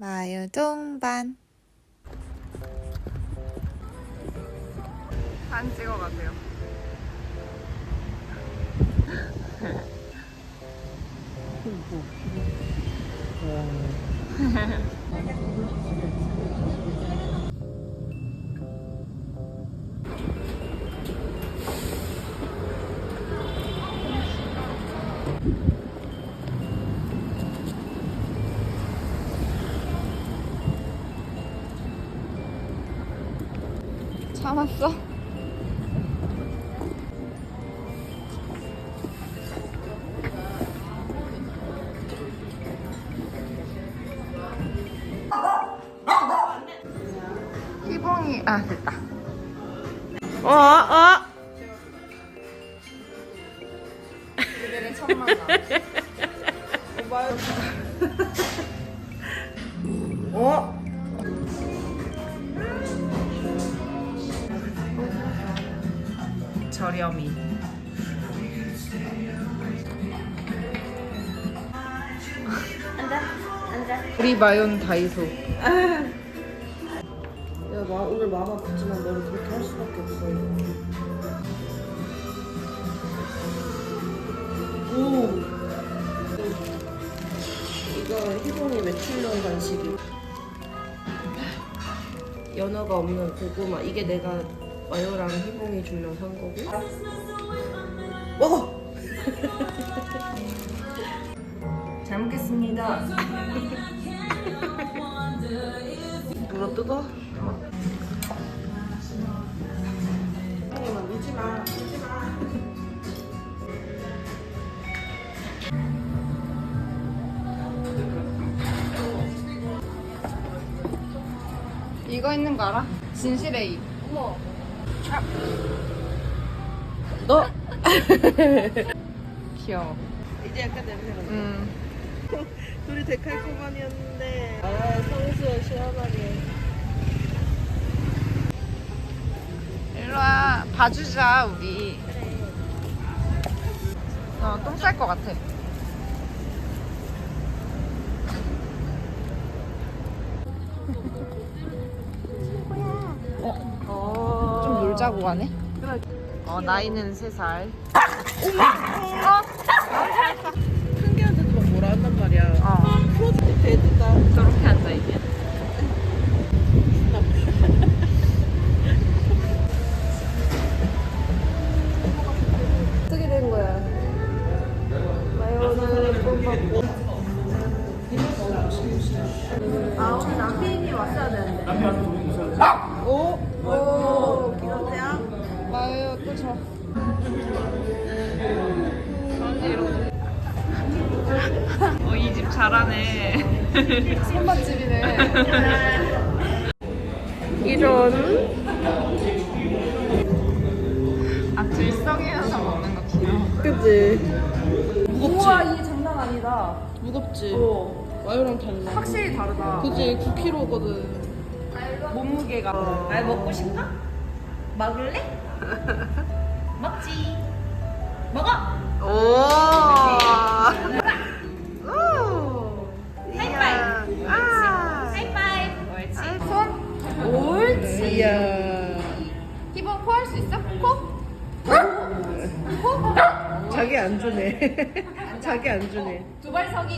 마요 동반. 한 찍어가세요 참았어. 희봉이 아 됐다. 어 어. 그들의 첫 만남 저렴이. 우리 마요는 다이소 야, 마, 오늘 마음 아프지만 너를 그렇게 할 수밖에 없어. 오! 이거 희봉이 외출용 간식이. 연어가 없는 고구마. 이게 내가 마요랑 희봉이 주려고 산 거고. 먹어! 잘 먹겠습니다. 물어 뜯어? 마, 마. 이거 있는 거 알아? 진실의 입 어머. 너? 귀여워. 이제 약간 냄새가 나. 음. 둘이 데칼코반이었는데. 아 성수야 시원하게. 일로 와. 봐주자 우리. 어똥 쌀 것 같아 자고 가네 어 나이는 3살 큰 개한테도 막 뭐라 한단 말이야. 어 프로젝트 데드다. 저렇게 앉아있네 어떻게 된 거야? 마요는 돈 받고. 아 오늘 남편이 왔어야 되는데. 오, 오, 기선제야? 마요 또저 어, 이 집 잘하네. 손맛집이네. 이런. 아, 들썩이면서 먹는 거 귀여워. 그치? 무겁지? 우와 이게 장난 아니다. 무겁지? 어. 마요랑 달라. 확실히 다르다. 그치? 9kg거든. 몸무게가. 날 먹고 싶어? 먹을래? 먹지. 먹어. 오. 오. 하이파이브. 아. 하이파이브. 옳지. 손. 옳지. 이야. 기본 코 할 수 있어? 코? 자기 안 주네. 자기 안 주네. 두발 서기.